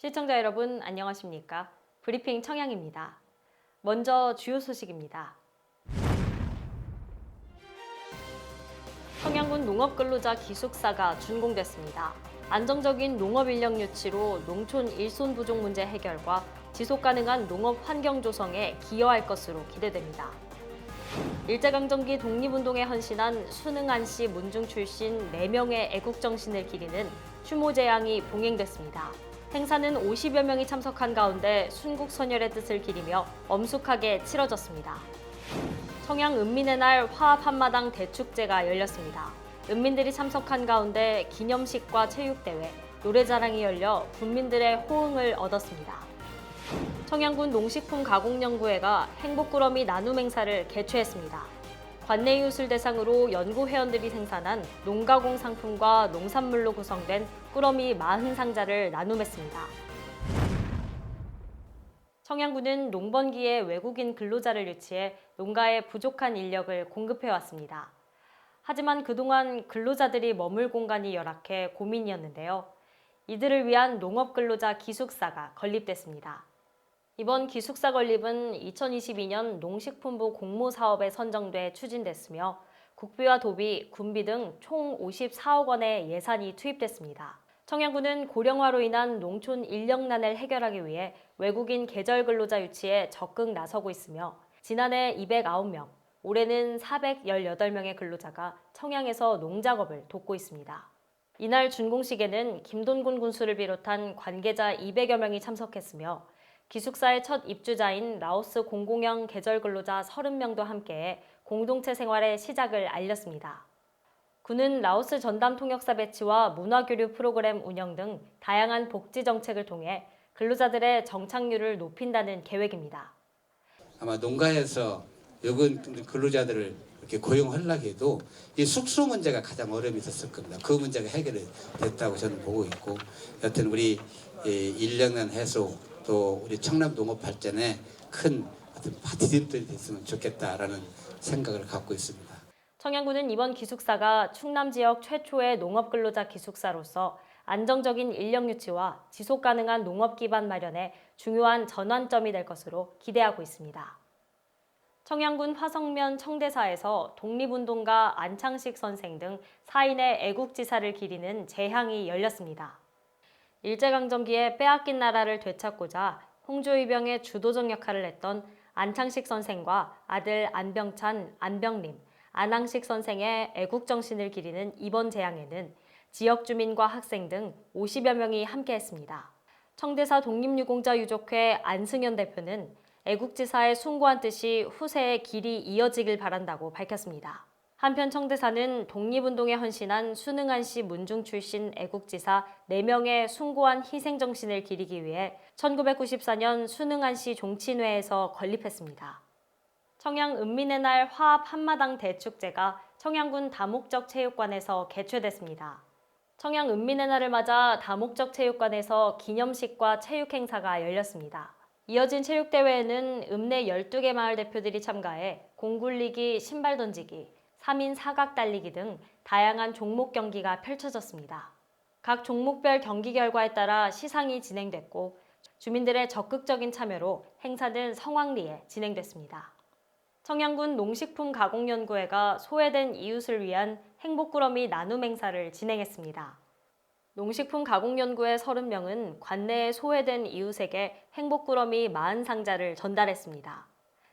시청자 여러분 안녕하십니까? 브리핑 청양입니다. 먼저 주요 소식입니다. 청양군 농업근로자 기숙사가 준공됐습니다. 안정적인 농업 인력 유치로 농촌 일손 부족 문제 해결과 지속 가능한 농업 환경 조성에 기여할 것으로 기대됩니다. 일제강점기 독립운동에 헌신한 순응한 씨 문중 출신 4명의 애국정신을 기리는 추모제양이 봉행됐습니다. 행사는 50여 명이 참석한 가운데 순국 선열의 뜻을 기리며 엄숙하게 치러졌습니다. 청양 은민의 날 화합 한마당 대축제가 열렸습니다. 은민들이 참석한 가운데 기념식과 체육대회, 노래자랑이 열려 군민들의 호응을 얻었습니다. 청양군 농식품 가공연구회가 행복꾸러미 나눔 행사를 개최했습니다. 관내 이웃을 대상으로 연구 회원들이 생산한 농가공 상품과 농산물로 구성된 꾸러미 40상자를 나눔했습니다. 청양군은 농번기에 외국인 근로자를 유치해 농가에 부족한 인력을 공급해 왔습니다. 하지만 그동안 근로자들이 머물 공간이 열악해 고민이었는데요. 이들을 위한 농업 근로자 기숙사가 건립됐습니다. 이번 기숙사 건립은 2022년 농식품부 공모 사업에 선정돼 추진됐으며 국비와 도비, 군비 등 총 54억 원의 예산이 투입됐습니다. 청양군은 고령화로 인한 농촌 인력난을 해결하기 위해 외국인 계절 근로자 유치에 적극 나서고 있으며 지난해 209명, 올해는 418명의 근로자가 청양에서 농작업을 돕고 있습니다. 이날 준공식에는 김돈군 군수를 비롯한 관계자 200여 명이 참석했으며 기숙사의 첫 입주자인 라오스 공공형 계절 근로자 30명도 함께 공동체 생활의 시작을 알렸습니다. 군은 라오스 전담 통역사 배치와 문화교류 프로그램 운영 등 다양한 복지 정책을 통해 근로자들의 정착률을 높인다는 계획입니다. 아마 농가에서 여군 근로자들을 이렇게 고용하려고 해도 이 숙소 문제가 가장 어려움이 있었을 겁니다. 그 문제가 해결이 됐다고 저는 보고 있고 여튼 우리 인력난 해소 또 우리 청남 농업 발전에 큰 어떤 파티들이 됐으면 좋겠다라는 생각을 갖고 있습니다. 청양군은 이번 기숙사가 충남 지역 최초의 농업 근로자 기숙사로서 안정적인 인력 유치와 지속 가능한 농업 기반 마련에 중요한 전환점이 될 것으로 기대하고 있습니다. 청양군 화성면 청대사에서 독립운동가 안창식 선생 등 4인의 애국지사를 기리는 재향이 열렸습니다. 일제강점기에 빼앗긴 나라를 되찾고자 홍조이병의 주도적 역할을 했던 안창식 선생과 아들 안병찬, 안병림, 안항식 선생의 애국정신을 기리는 이번 재향에는 지역 주민과 학생 등 50여 명이 함께했습니다. 청대사 독립유공자 유족회 안승현 대표는 애국지사의 숭고한 뜻이 후세에 길이 이어지길 바란다고 밝혔습니다. 한편 청대사는 독립운동에 헌신한 순응한 씨 문중 출신 애국지사 4명의 숭고한 희생정신을 기리기 위해 1994년 순응한 씨 종친회에서 건립했습니다. 청양 은민의 날 화합 한마당 대축제가 청양군 다목적 체육관에서 개최됐습니다. 청양 은민의 날을 맞아 다목적 체육관에서 기념식과 체육 행사가 열렸습니다. 이어진 체육대회에는 읍내 12개 마을 대표들이 참가해 공 굴리기, 신발 던지기, 3인 사각 달리기 등 다양한 종목 경기가 펼쳐졌습니다. 각 종목별 경기 결과에 따라 시상이 진행됐고 주민들의 적극적인 참여로 행사는 성황리에 진행됐습니다. 청양군 농식품 가공연구회가 소외된 이웃을 위한 행복꾸러미 나눔 행사를 진행했습니다. 농식품 가공연구회 30명은 관내에 소외된 이웃에게 행복꾸러미 40 상자를 전달했습니다.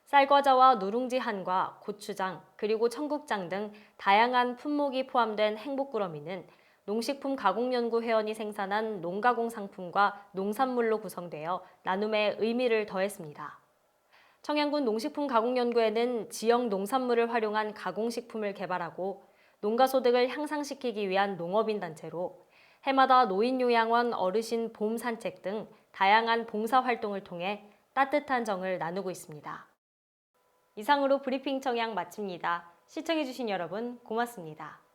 쌀과자와 누룽지 한과 고추장 그리고 청국장 등 다양한 품목이 포함된 행복꾸러미는 농식품 가공연구 회원이 생산한 농가공 상품과 농산물로 구성되어 나눔의 의미를 더했습니다. 청양군 농식품 가공연구회는 지역 농산물을 활용한 가공식품을 개발하고 농가 소득을 향상시키기 위한 농업인 단체로 해마다 노인요양원 어르신 봄 산책 등 다양한 봉사 활동을 통해 따뜻한 정을 나누고 있습니다. 이상으로 브리핑 청양 마칩니다. 시청해주신 여러분 고맙습니다.